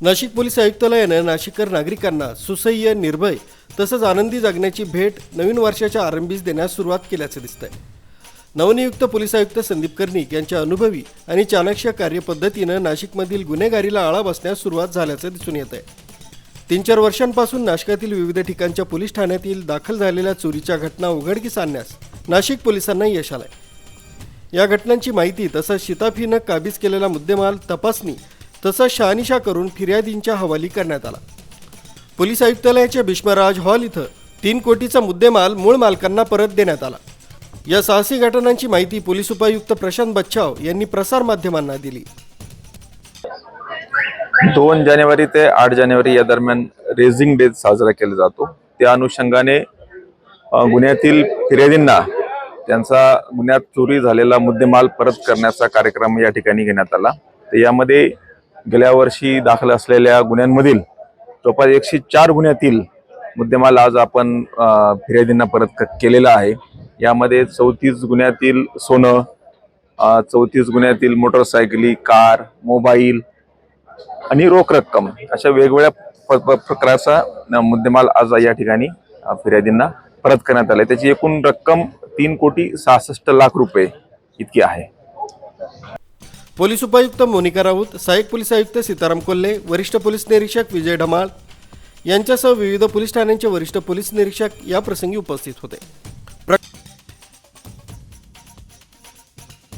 Nashik police आयुक्तालयानं नाशिककर नागरिकांना सुसह्य निर्भय तसंच आनंदी जगण्याची भेट नवीन वर्षाच्या आरंभीस देण्यास सुरुवात केल्याचं दिसतंय. नवनियुक्त पोलीस आयुक्त संदीप कर्णिक यांच्या अनुभवी आणि चाणक्य कार्यपद्धतीनं नाशिकमधील गुन्हेगारीला आळा बसण्यास सुरुवात झाल्याचं दिसून येत आहे तीन चार वर्षांपासून नाशिकातील विविध ठिकाणच्या पोलीस ठाण्यातील दाखल झालेल्या चोरीच्या घटना उघडकीस आणण्यास नाशिक पोलिसांना यश आलंय. या घटनांची माहिती तसंच शिताफीनं काबीज केलेला मुद्देमाल तपासणी तसा शहानिशा करून फिर्यादींच्या हवाली करण्यात आला. पोलीस आयुक्तालयाच्या भीष्मराज हॉल इथं तीन कोटीचा मुद्देमाल मूळ मालकांना परत देण्यात आला. या साहसी घटनांची माहिती पोलीस उपायुक्त प्रशांत बच्छाव यांनी प्रसारमाध्यमांना दिली. दोन जानेवारी ते आठ जानेवारी या दरम्यान रेझिंग डे साजरा केला जातो. त्या अनुषंगाने गुन्ह्यातील फिर्यादींना त्यांचा गुन्ह्यात चोरी झालेला मुद्देमाल परत करण्याचा कार्यक्रम या ठिकाणी घेण्यात आला. तर यामध्ये गेल्या वर्षी दाखल असलेल्या गुन्ह्यांमधील जवळपास एकशे चार गुन्ह्यातील मुद्देमाल आज आपण फिर्यादींना परत केलेला आहे. यामध्ये चौतीस गुन्ह्यातील सोनं चौतीस गुन्ह्यातील मोटरसायकली कार मोबाईल आणि रोख रक्कम अशा वेगवेगळ्या प्रकाराचा प्रकारचा मुद्देमाल आज या ठिकाणी फिर्यादींना परत करण्यात आला त्याची एकूण रक्कम तीन कोटी सहासष्ट लाख रुपये इतकी आहे. पोलीस उपायुक्त मोनिका राऊत सहाय्यक पोलीस आयुक्त सीताराम कोल्हे वरिष्ठ पोलीस निरीक्षक विजय ढमाळ यांच्यासह विविध पोलीस ठाण्यांचे वरिष्ठ पोलीस निरीक्षक या प्रसंगी उपस्थित होते.